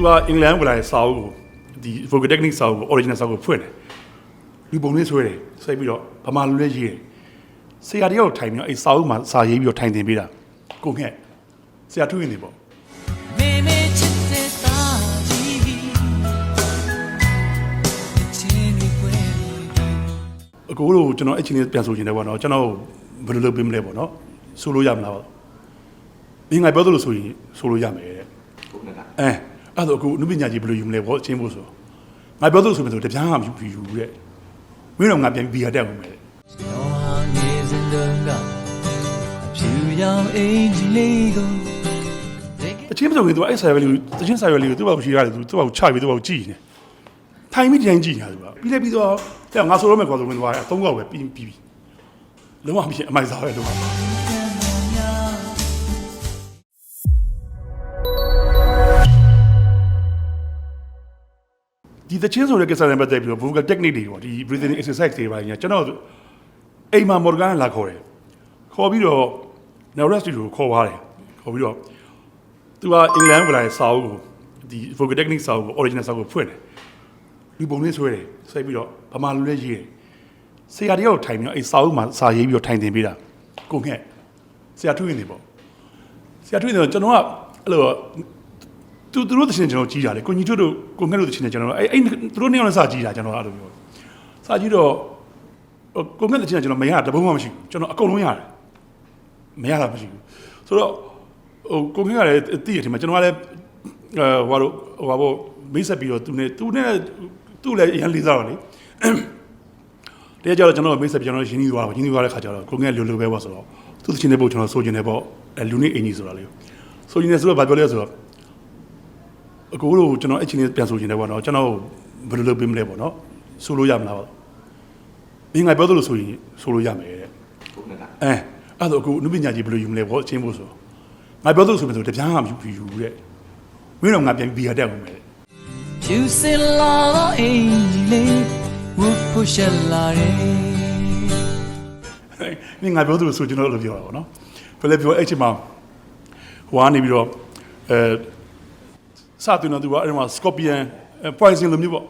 သူကအင်္ဂလန်ဝင်လာတဲ့စာအုပ်ကိုဒီ vocal technique စာအုပ်ကို original စာအုပ်ကိုဖွင့်တယ်လူပုံလေးဆွဲတယ်ဆွဲပြီးတော့ဗမာလူလေးရေးတယ်ဆရာတယောက်ထိုင်ပြီးတော့အဲ့စာအုပ်မှာစာရေးပြီးတော့ထိုင်သင်ပေးတာကိုငှက်ဆရာထွေးနေပေါ့မေမေချစ်တဲ့သားကြီးချင်းတွေပွဲပြီးအကိုတို့ကျွန်တော်အဲ့ချင်းလေးပြန်ဆိုချင်တယ်ပေါ့နော်ကျွန်တော်ဘယ်လိုလုပ်ပေးမလဲပေါ့နော်ဆိုလို့ရမလားပေါ့မင်းငါပြောသလိုဆိုရင်ဆိုလို့ရမယ်တဲ့ဟုတ်ကဲ့အဲ အဲ့တော့အခုနုပညာကြီးဘယ်လိုယူမလဲပေါ့အချင်းဖို့ဆိုငါပြောသလိုဆိုရင်ဆိုတပြားမှမယူဘူးတဲ့မင်းတော့ငါပြန်ပြီးဘီယာတက်အောင်မယ်တဲ့ရောဟာနေစဉ်တုန်းကအဖြူရောင်အင်ဂျီလေးကိုအချင်းမဆိုရင်သူအဲ့ဆာရွယ်လေးကိုတချင်းဆာရွယ်လေးကိုသူ့ဘာကိုရှိရတယ်သူသူ့ဘာကိုချပြီးသူ့ဘာကိုကြည့်နေထိုင်ပြီးတိုင်းကြည့်နေတာသူကပြီးလိုက်ပြီးတော့တဲ့ငါဆိုတော့မယ်ခေါ်ဆိုရင်သူကအသုံးကောက်ပဲပြီးပြီးပြီးလုံးဝမဖြစ်အမိုက်စားပဲလုံးဝ ဒီတချင်းဆိုတဲ့ကိစ္စနဲ့ပတ်သက်ပြီးတော့ vocal technique တွေပေါ့ဒီ breathing exercise တွေပါညာကျွန်တော်အိမ်မှာမော်ဂန်လာခေါ်တယ်ခေါ်ပြီးတော့ Norris ကိုခေါ်သွားတယ်ခေါ်ပြီးတော့သူကအင်္ဂလန်ဝင်လာတဲ့စာအုပ်ကိုဒီ vocal technique စာအုပ်ကို original စာအုပ်ကိုဖွင့်တယ်လူပုံလေးဆွဲတယ်ဆွဲပြီးတော့ဗမာလူလေးရေးတယ်ဆရာတယောက်ထိုင်ပြီးတော့အဲ့စာအုပ်မှာစာရေးပြီးတော့ထိုင်သင်ပေးတာကိုငှက်ဆရာထွေးနေပေါ့ဆရာထွေးနေတော့ကျွန်တော်ကအဲ့လို သူသူတို့တချင်ကျွန်တော်ကြီးတာလေကိုညီတို့တို့ကိုငှက်တို့တချင်တယ်ကျွန်တော်အဲ့အဲ့သူတို့နေအောင်စာကြီးတာကျွန်တော်အဲ့လိုမျိုးစာကြီးတော့ကိုငှက်တချင်ကျွန်တော်မရတာတပုံမှမရှိဘူးကျွန်တော်အကုန်လုံးရတယ်မရတာမရှိဘူးဆိုတော့ဟိုကိုခင်ကလည်းတည်ရထင်မှာကျွန်တော်ကလည်းအဲဟိုတော့ဟိုပါဘောမိတ်ဆက်ပြီးတော့သူနဲ့သူနဲ့သူ့လည်းရန်လေးစားတော့လေတရားကြတော့ကျွန်တော်မိတ်ဆက်ပြီးကျွန်တော်ရင်းနှီးသွားတော့ရင်းနှီးသွားတဲ့ခါကျတော့ကိုခင်ကလိုလိုပဲပေါ့ဆိုတော့သူ့ချင်းတဲ့ပုံကျွန်တော်ဆိုချင်တယ်ပေါ့အဲလူနေအင်ကြီးဆိုတာလေဆိုချင်တယ်ဆိုတော့ဘာပြောလဲဆိုတော့ အကိုတို့ကျွန်တော်အဲ့ချင်းလေးပြန်ဆိုချင်တယ်ပေါ့နော်ကျွန်တော်ဘယ်လိုလုပ်ပေးမလဲပေါ့နော်ဆိုလို့ရမလားပေါ့မင်းငါပြောသလိုဆိုရင်ဆိုလို့ရမယ်တဲ့ဟုတ်ကဲ့အဲအဲ့တော့အခုနုပညာကြီးဘယ်လိုယူမလဲပေါ့အချင်းဖို့ဆိုငါပြောသလိုဆိုရင်ဆိုတပြားမှမယူဘူးယူတဲ့မင်းတော့ငါပြန်ပြီးဘီယာတက်အောင်မယ်တဲ့ဖြူစင်လာတော့အင်ဂျီလေးဝတ်ဖို့ရှက်လာတယ်မင်းငါပြောသလိုဆိုကျွန်တော်လည်းပြောတာပေါ့နော်ဘယ်လဲပြောအဲ့ချိန်မှာဟိုကနေပြီးတော့အဲ စတင်တော့သူကအဲ့မှာ scorpion poison လိုမျိုးပေါ့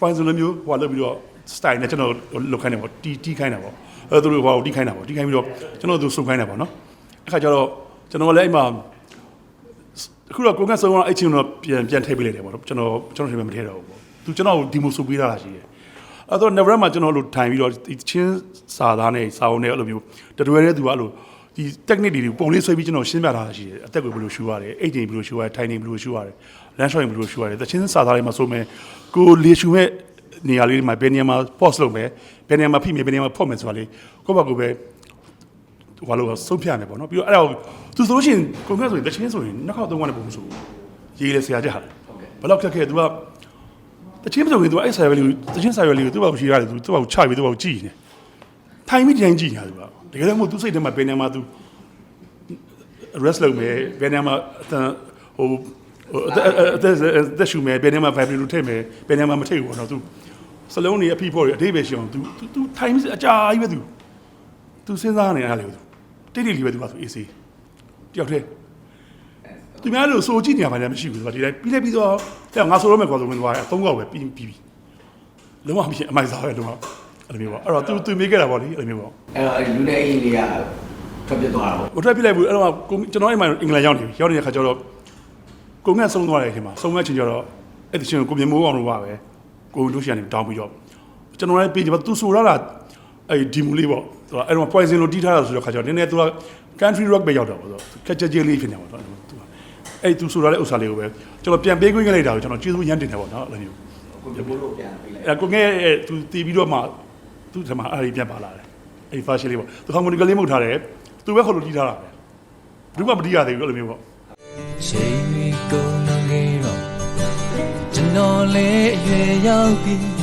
poison လိုမျိုးဟိုလောက်ပြီးတော့ style နဲ့ကျွန်တော်လုတ်ခိုင်းတယ်ပေါ့တီတီခိုင်းတာပေါ့အဲ့သူတို့ဟိုတီခိုင်းတာပေါ့တီခိုင်းပြီးတော့ကျွန်တော်သူစုံခိုင်းတာပေါ့နော်အခါကျတော့ကျွန်တော်လည်းအဲ့မှာအခုတော့ကိုကဆုံးတော့အဲ့ချင်းတော့ပြန်ပြန်ထည့်ပေးလိုက်တယ်ပေါ့နော်ကျွန်တော်ကျွန်တော်ထည့်မထည့်တော့ဘူးပေါ့သူကျွန်တော်ဒီမိုဆိုပေးတာရှိတယ်အဲ့တော့ never မှာကျွန်တော်လို့ထိုင်ပြီးတော့ဒီချင်းစာသားနဲ့စာအုပ်နဲ့အဲ့လိုမျိုးတတွဲတဲ့သူကအဲ့လို ဒီ technique တွေပုံလေးဆွဲပြီးကျွန်တော်ရှင်းပြထားတာရှိတယ်အသက်ကိုဘယ်လိုရှူရတယ်အိတ်ချိန်ဘယ်လိုရှူရတယ်ထိုင်နေဘယ်လိုရှူရတယ်လမ်းလျှောက်ရင်ဘယ်လိုရှူရတယ်တချင်းစာသားတွေမှာဆိုမယ်ကိုလေရှူမဲ့နေရာလေးတွေမှာဘယ်နေရာမှာ pause လုပ်မယ်ဘယ်နေရာမှာဖိမယ်ဘယ်နေရာမှာဖော့မယ်ဆိုတာလေကိုယ့်ဘာကိုယ်ပဲဟိုလိုဆုံးဖြတ်မယ်ပေါ့နော်ပြီးတော့အဲ့ဒါကိုသူဆိုလို့ရှိရင်ကွန်ကရစ်ဆိုရင်တချင်းဆိုရင်နှစ်ခေါက်သုံးခေါက်နဲ့ပုံမဆိုဘူးရေးလေဆရာကြဟာဘယ်လောက်ခက်ခဲသူကတချင်းမဆိုရင်သူကအဲ့ဆာရွယ်လေးကိုတချင်းဆာရွယ်လေးကိုသူ့ဘာကိုရှိရတယ်သူသူ့ဘာကိုချပြီးသူ့ဘာကိုကြည့်နေ ထိုင်ပြီးတိုင်းကြည့်နေတာသူကတကယ်တော့မဟုတ်သူစိတ်ထဲမှာဘယ်နေမှာသူ rest လုပ်မယ်ဘယ်နေမှာအတန်ဟိုဟိုအသက်အသက်အသက်ရှူမယ်ဘယ်နေမှာ vibrate ထည့်မယ်ဘယ်နေမှာမထည့်ဘူးပေါ့နော်သူစလုံးတွေအဖိဖို့တွေအသေးပဲရှိအောင်သူသူထိုင်ပြီးအကြာကြီးပဲသူသူစဉ်းစားနေရလေတိတိလေးပဲသူကဆိုအေးစေးတယောက်တည်းသူများလို့စိုးကြည့်နေရပါလည်းမရှိဘူးသူကဒီတိုင်းပြီးလိုက်ပြီးတော့တဲ့ငါဆိုတော့မယ်ခေါ်ဆိုဝင်သွားတယ်အသုံးကောက်ပဲပြီးပြီးပြီးလုံးဝမဖြစ်အမိုက်စားပဲလုံးဝ အဲ့လိုမျိုးပေါ့အဲ့တော့သူသူမေးခဲ့တာပေါ့လေအဲ့လိုမျိုးပေါ့အဲ့တော့လူနေအိမ်လေးကထွက်ပြသွားတာပေါ့ဟိုထွက်ပြလိုက်ဘူးအဲ့တော့ကိုကျွန်တော်အိမ်မှာအင်္ဂလန်ရောက်နေပြီရောက်နေတဲ့ခါကျတော့ကိုငှက်ဆုံးသွားတယ်ခင်ဗျဆုံးငှက်ချင်းကျတော့အဲ့ဒီချင်းကိုမြေမိုးအောင်လို့ပါပဲကိုတို့ရှိရနေတောင်းပြီးတော့ကျွန်တော်လည်းပြေးကြပါသူဆိုရတာအဲ့ဒီမူလေးပေါ့သူကအဲ့တော့ poison လို့တီးထားတာဆိုတော့ခါကျတော့နည်းနည်းသူက country rock ပဲရောက်တော့ပေါ့ဆိုခက်ချက်ချင်းလေးဖြစ်နေပါတော့သူကအဲ့သူဆိုရတဲ့ဥစ္စာလေးကိုပဲကျွန်တော်ပြန်ပေးခွင့်လိုက်တာကိုကျွန်တော်ကျေးဇူးရမ်းတင်တယ်ပေါ့နော်အဲ့လိုမျိုးကိုပြဖို့လို့ပြန်ပေးလိုက်အဲ့ကိုငဲသူတီးပြီးတော့မှ သူ့ထမအဲ့ဒီပြန်ပါလာတယ်အဲ့ဒီ fashion လေးပေါ့သူဟာမိုနီကလေးမှုတ်ထားတယ်သူပဲခေါ်လို့တီးထားတာပဲဘူးမှမတီးရသေးဘူးအဲ့လိုမျိုးပေါ့ချိန်မီကုန်နေတော့ကျွန်တော်လည်းအရွယ်ရောက်ပြီ